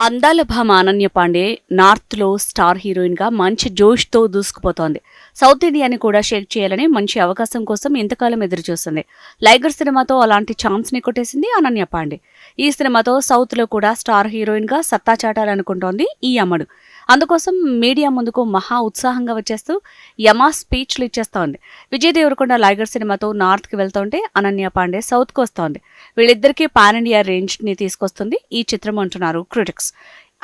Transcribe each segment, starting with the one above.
అందాల భామ అనన్య పాండే నార్త్లో స్టార్ హీరోయిన్గా మంచి జోష్తో దూసుకుపోతోంది. సౌత్ ఇండియాని కూడా షేక్ చేయాలని మంచి అవకాశం కోసం ఇంతకాలం ఎదురుచూస్తుంది. లైగర్ సినిమాతో అలాంటి ఛాన్స్ని కొట్టేసింది అనన్య పాండే. ఈ సినిమాతో సౌత్లో కూడా స్టార్ హీరోయిన్గా సత్తా చాటాలనుకుంటోంది ఈ అమ్మడు. అందుకోసం మీడియా ముందుకు మహా ఉత్సాహంగా వచ్చేస్తూ యమా స్పీచ్లు ఇచ్చేస్తోంది. విజయ్ దేవరకొండ లైగర్ సినిమాతో నార్త్కి వెళ్తుంటే అనన్య పాండే సౌత్కి వస్తోంది. వీళ్ళిద్దరికీ పాన్ ఇండియా రేంజ్ని తీసుకొస్తుంది ఈ చిత్రం అంటున్నారు క్రిటిక్స్.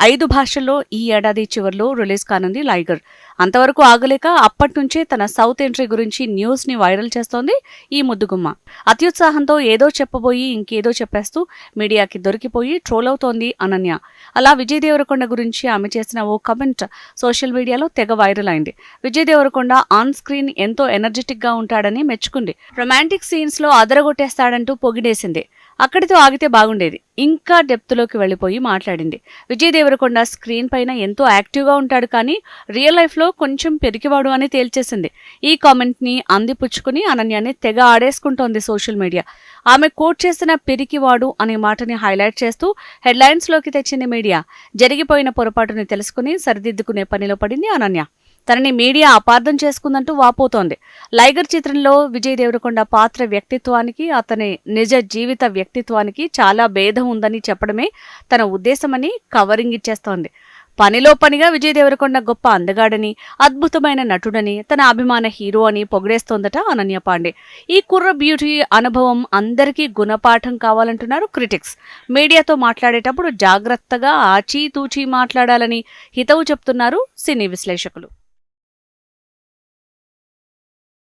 ఐదు భాషల్లో ఈ ఏడాది చివరిలో రిలీజ్ కానుంది లైగర్. అంతవరకు ఆగలేక అప్పటి నుంచే తన సౌత్ ఎంట్రీ గురించి న్యూస్ని వైరల్ చేస్తోంది ఈ ముద్దుగుమ్మ. అత్యుత్సాహంతో ఏదో చెప్పబోయి ఇంకేదో చెప్పేస్తూ మీడియాకి దొరికిపోయి ట్రోల్ అవుతోంది అనన్య. అలా విజయ్ దేవరకొండ గురించి ఆమె చేసిన ఓ కమెంట్ సోషల్ మీడియాలో తెగ వైరల్ అయింది. విజయ్ దేవరకొండ ఆన్ స్క్రీన్ ఎంతో ఎనర్జెటిక్గా ఉంటాడని మెచ్చుకుంది. రొమాంటిక్ సీన్స్లో అదరగొట్టేస్తాడంటూ పొగిడేసింది. అక్కడితో ఆగితే బాగుండేది. ఇంకా డెప్త్లోకి వెళ్ళిపోయి మాట్లాడింది. విజయ్ దేవరకొండ స్క్రీన్ పైన ఎంతో యాక్టివ్గా ఉంటాడు కానీ రియల్ లైఫ్లో కొంచెం పెరిగివాడు అని తేల్చేసింది. ఈ కామెంట్ని అందిపుచ్చుకుని అనన్యాన్ని తెగ ఆడేసుకుంటోంది సోషల్ మీడియా. ఆమె కోట్ చేసిన పెరికివాడు అనే మాటని హైలైట్ చేస్తూ హెడ్లైన్స్లోకి తెచ్చింది మీడియా. జరిగిపోయిన పొరపాటుని తెలుసుకుని సరిదిద్దుకునే పనిలో పడింది అనన్య. తనని మీడియా అపార్థం చేసుకుందంటూ వాపోతోంది. లైగర్ చిత్రంలో విజయ్ దేవరకొండ పాత్ర వ్యక్తిత్వానికి అతని నిజ జీవిత వ్యక్తిత్వానికి చాలా భేదం ఉందని చెప్పడమే తన ఉద్దేశమని కవరింగ్ ఇచ్చేస్తోంది. పనిలో పనిగా విజయ్ దేవరకొండ గొప్ప అందగాడని అద్భుతమైన నటుడని తన అభిమాన హీరో అని పొగిడేస్తోందట అనన్య పాండే. ఈ కుర్ర బ్యూటీ అనుభవం అందరికీ గుణపాఠం కావాలంటున్నారు క్రిటిక్స్. మీడియాతో మాట్లాడేటప్పుడు జాగ్రత్తగా ఆచీతూచీ మాట్లాడాలని హితవు చెప్తున్నారు సినీ విశ్లేషకులు.